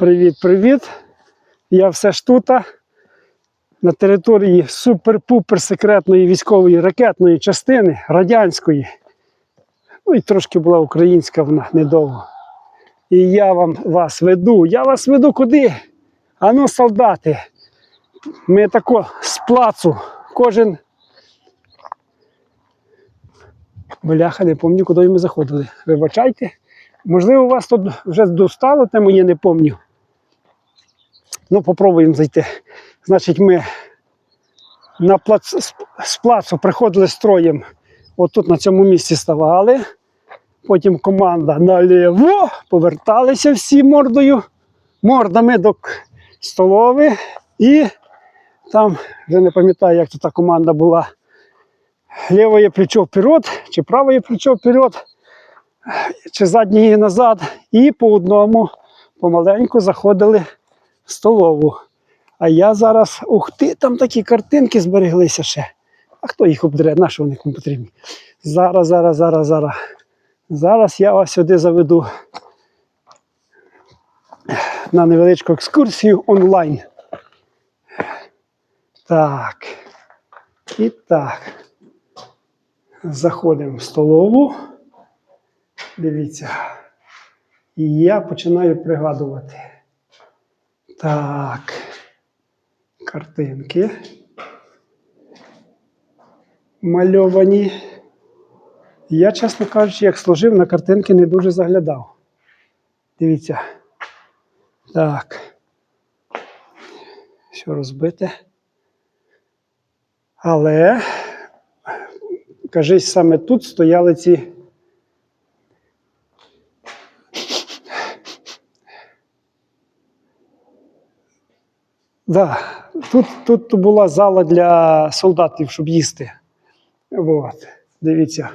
Привіт-привіт. Я все ж тут, на території супер-пупер секретної військової ракетної частини радянської. Ну і трошки була українська вона недовго. І я вам вас веду. Я вас веду куди? Ану, солдати. Ми тако з плацу. Кожен. Бляха, не пам'ятаю, куди ми заходили. Вибачайте. Можливо, у вас тут вже достало, те моє не пам'ятаю. Ну, попробуємо зайти. Значить, ми на плац, з- з плацу приходили строєм. Отут на цьому місці ставали. Потім команда наліво, поверталися всі мордою, мордами до столови. І там, вже не пам'ятаю, як тут та команда була. Ліве плечо вперед, чи праве плечо вперед, чи заднє назад. І по одному помаленьку заходили столову. А я зараз, ух ти, там такі картинки збереглися ще. А хто їх обдре? На що вони кому потрібні? Зараз, зараз, зараз, зараз. Зараз я вас сюди заведу на невеличку екскурсію онлайн. Так. І так. Заходимо в столову. Дивіться. І я починаю пригадувати. Так. Картинки. Мальовані. Я, чесно кажучи, як служив, на картинки не дуже заглядав. Дивіться. Так. Все розбите. Але, кажись, саме тут стояли ці. Да, тут, тут була зала для солдатів, щоб їсти. От, дивіться.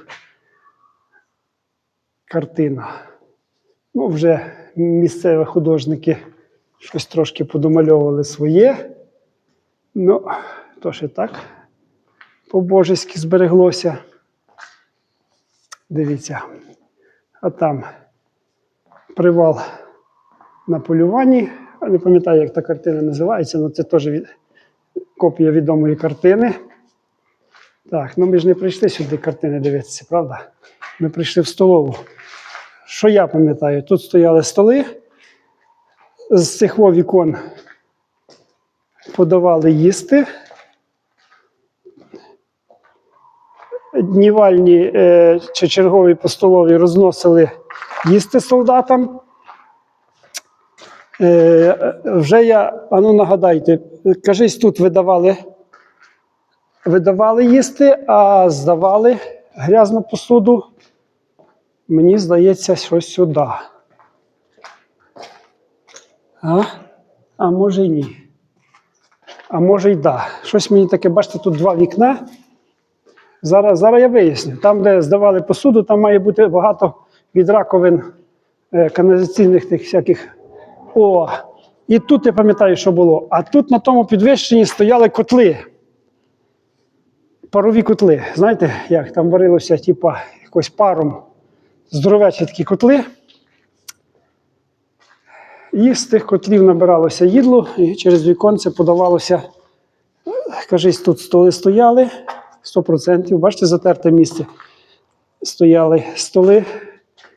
Картина. Ну, вже місцеві художники щось трошки подомальовували своє. Ну, то ще так по-божеськи збереглося. Дивіться. А там привал на полюванні. Не пам'ятаю, як та картина називається, але це теж від... копія відомої картини. Так, ну ми ж не прийшли сюди картини дивитися, правда? Ми прийшли в столову. Що я пам'ятаю? Тут стояли столи, з цих вікон подавали їсти. Днівальні е, чи чергові по столові розносили їсти солдатам. Е, вже я, ану нагадайте, кажись, тут видавали, видавали їсти, а здавали грязну посуду. Мені здається, щось сюди. А? а може і ні. А може й да. Щось мені таке, бачите, тут два вікна. Зараз, зараз я виясню. Там, де здавали посуду, там має бути багато від раковин е, каналізаційних тих всяких. О! І тут я пам'ятаю, що було. А тут на тому підвищенні стояли котли. Парові котли. Знаєте, як там варилося, типа, якось паром. Здоровечі такі котли. І з тих котлів набиралося їдло, і через віконце подавалося. Кажись, тут столи стояли 100%. Бачите, затерте місце. Стояли столи.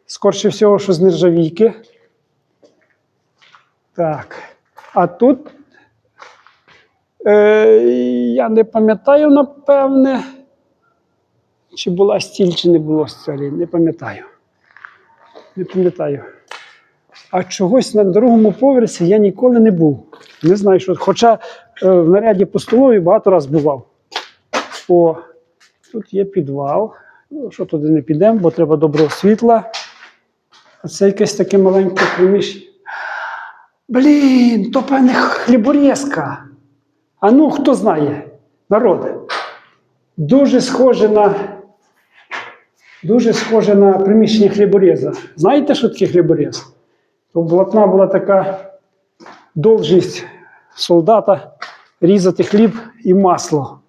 Скорше всього, що з нержавійки. Так. А тут е, я не пам'ятаю, напевне, чи була стіль, чи не було стілі. Не пам'ятаю. Не пам'ятаю. А чогось на другому поверсі я ніколи не був. Не знаю, що. Хоча е, в наряді по столові багато разів бував. О, тут є підвал. Ну, що туди не підемо, бо треба доброго світла. А це якесь таке маленьке приміщення. Блін, то певне хліборізка. А ну, хто знає? Народи. Дуже схоже на. Дуже схоже на приміщення хлібореза. Знаєте, що таке хліборез? То блатна була така довжість солдата різати хліб і масло.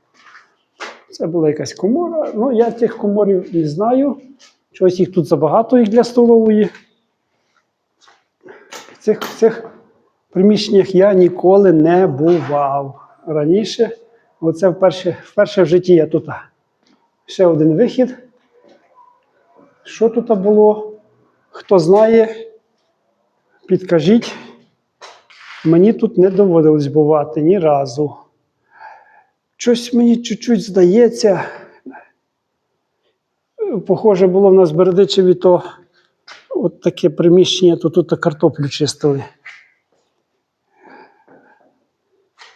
Це була якась комора. Ну, я тих коморів не знаю. Чогось їх тут забагато їх для столової. Цих, цих В приміщеннях я ніколи не бував. Раніше, оце вперше, вперше в житті я тут. Ще один вихід. Що тут було? Хто знає, підкажіть. Мені тут не доводилось бувати ні разу. Щось мені чуть-чуть здається. Похоже було в нас в Бередичеві, то от таке приміщення, то тут картоплю чистили.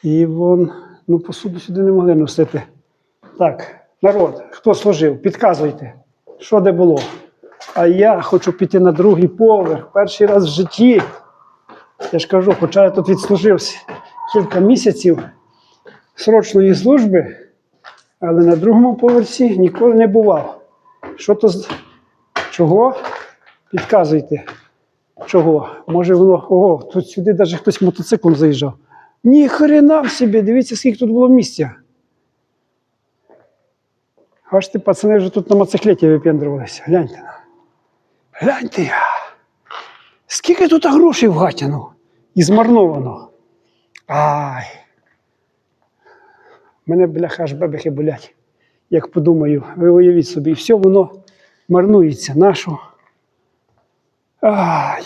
І вон, ну, посуду сюди не могли носити. Так, народ, хто служив, підказуйте, що де було. А я хочу піти на другий поверх. Перший раз в житті. Я ж кажу, хоча я тут відслужився кілька місяців срочної служби, але на другому поверсі ніколи не бував. Що то з чого? Підказуйте. Чого? Може воно. Ого, тут сюди навіть хтось мотоциклом заїжджав. Ні хрена собі, дивіться, скільки тут було місця. Бачите, пацани вже тут на мотоциклеті випендрувалися. Гляньте. Гляньте. Скільки тут грошей вгатяно і змарновано. Ай. Мене, бляха, аж бебехи болять. Як подумаю, ви уявіть собі, і все воно марнується. Нашу. Ай.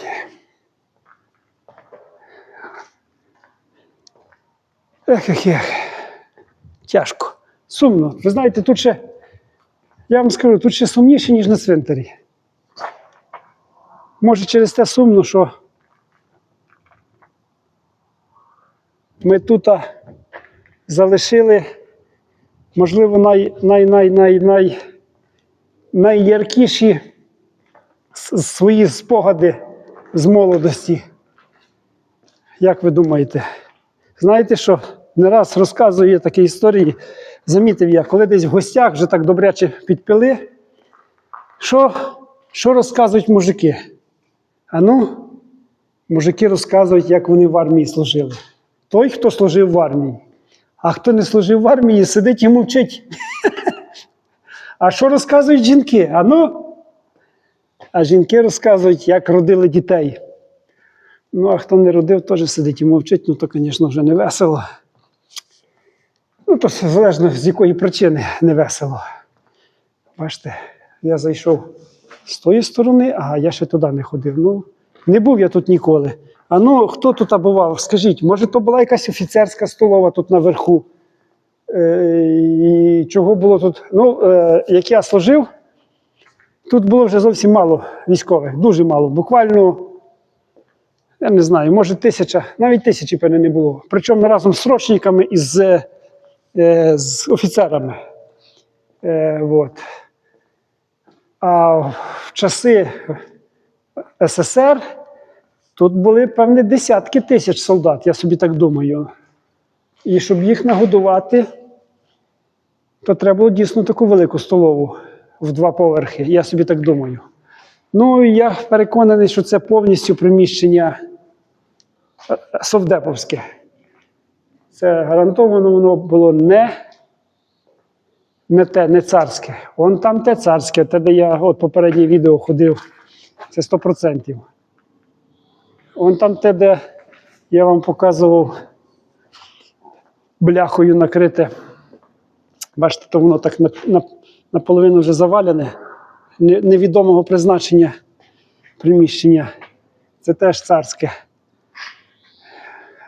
Ех, ех, ех. Тяжко. Сумно. Ви знаєте, тут ще, я вам скажу, тут ще сумніше, ніж на цвинтарі. Може, через те сумно, що ми тут залишили, можливо, най, най, най, най, най, найяркіші свої спогади з молодості. Як ви думаєте? Знаєте що? Не раз розказую такі історії. Замітив я, коли десь в гостях вже так добряче підпили. Що, що розказують мужики? А ну, мужики розказують, як вони в армії служили. Той, хто служив в армії. А хто не служив в армії, сидить і мовчить. А що розказують жінки? А ну, а жінки розказують, як родили дітей. Ну, а хто не родив, теж сидить і мовчить, ну то, звісно, вже не весело. Ну, то залежно з якої причини не весело. Бачите, я зайшов з тої сторони, а я ще туди не ходив. Ну, не був я тут ніколи. А ну, хто тут бував? Скажіть, може, то була якась офіцерська столова тут наверху? Е, і чого було тут? Ну, е, як я служив, тут було вже зовсім мало військових, дуже мало. Буквально, я не знаю, може тисяча, навіть тисячі, певне, не було. Причому разом з срочниками і з, е, з офіцерами. Е, вот. А в часи СССР тут були певні десятки тисяч солдат, я собі так думаю. І щоб їх нагодувати, то треба було дійсно таку велику столову в два поверхи, я собі так думаю. Ну, я переконаний, що це повністю приміщення е, совдеповське. Це гарантовано воно було не не те, не царське. Вон там те царське, те, де я от попереднє відео ходив, це 100%. Вон там те, де я вам показував бляхою накрите. Бачите, то воно так на, на, наполовину вже завалене, невідомого призначення приміщення. Це теж царське.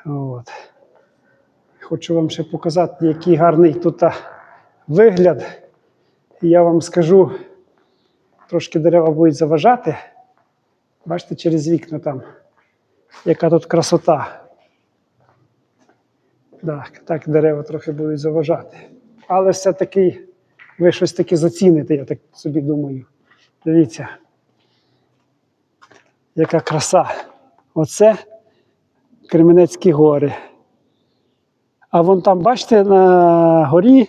От. Хочу вам ще показати, який гарний тут вигляд. Я вам скажу, трошки дерева будуть заважати. Бачите, через вікна там, яка тут красота. Так, так дерева трохи будуть заважати. Але все-таки ви щось таке заціните, я так собі думаю. Дивіться, яка краса. Оце Кременецькі гори. А вон там, бачите, на горі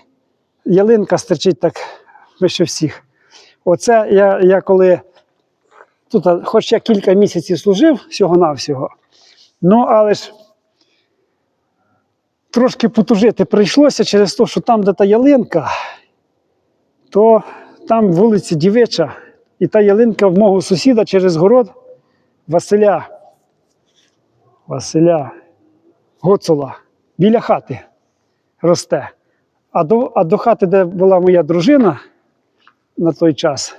ялинка стерчить так вище всіх. Оце я, я коли тут, хоч я кілька місяців служив всього-навсього, ну але ж трошки потужити прийшлося через те, що там, де та ялинка, то там вулиця Дівича, і та ялинка в мого сусіда через город Василя. Василя. гоцола біля хати росте. А до, а до хати, де була моя дружина на той час,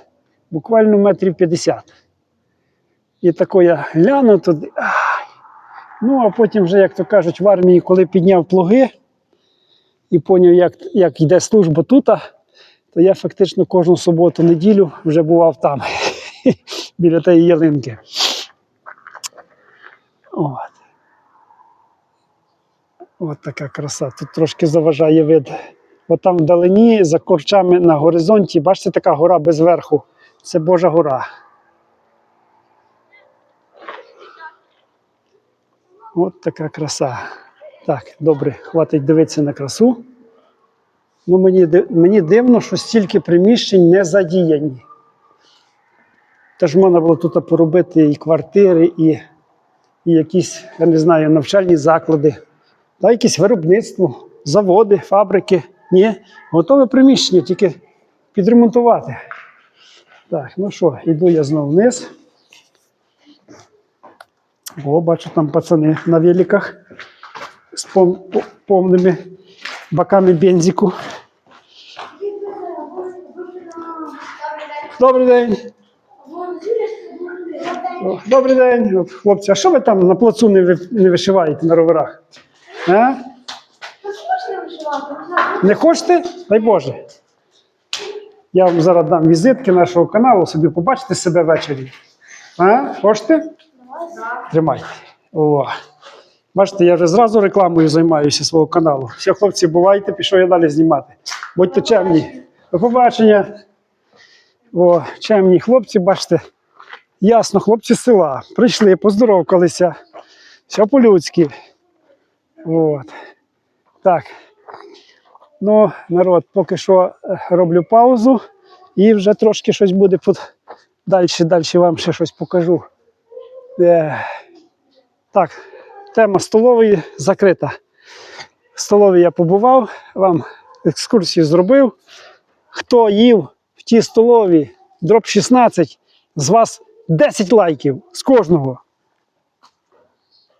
буквально метрів 50. І тако я гляну туди. Ай. Ну, а потім вже, як то кажуть, в армії, коли підняв плуги і поняв, як, як йде служба тут, то я фактично кожну суботу, неділю вже бував там, біля тієї ялинки. От. От така краса. Тут трошки заважає вид. От там вдалині, за корчами на горизонті, бачите, така гора без верху. Це Божа гора. От така краса. Так, добре, хватить дивитися на красу. Ну, мені, мені дивно, що стільки приміщень не задіяні. Тож можна було тут поробити і квартири, і, і якісь, я не знаю, навчальні заклади, та якесь виробництво, заводи, фабрики. Ні, готове приміщення, тільки підремонтувати. Так, ну що, йду я знову вниз. О, бачу там пацани на великах з повними баками бензику. Добрий день. Добрий день, хлопці. А що ви там на плацу не вишиваєте на роверах? А? Не хочете? Дай Боже. Я вам зараз дам візитки нашого каналу, собі побачите себе ввечері. А? Хочете? Тримайте. О. Бачите, я вже зразу рекламою займаюся свого каналу. Все, хлопці, бувайте, пішов я далі знімати. Будьте чемні. До побачення. О, чемні хлопці, бачите. Ясно, хлопці з села. Прийшли, поздоровкалися. Все по-людськи. От. Так. Ну, народ, поки що е, роблю паузу і вже трошки щось буде тут. Далі, далі вам ще щось покажу. Е, так, тема столової закрита. В столовій я побував, вам екскурсію зробив. Хто їв в тій столові дроп 16, з вас 10 лайків з кожного.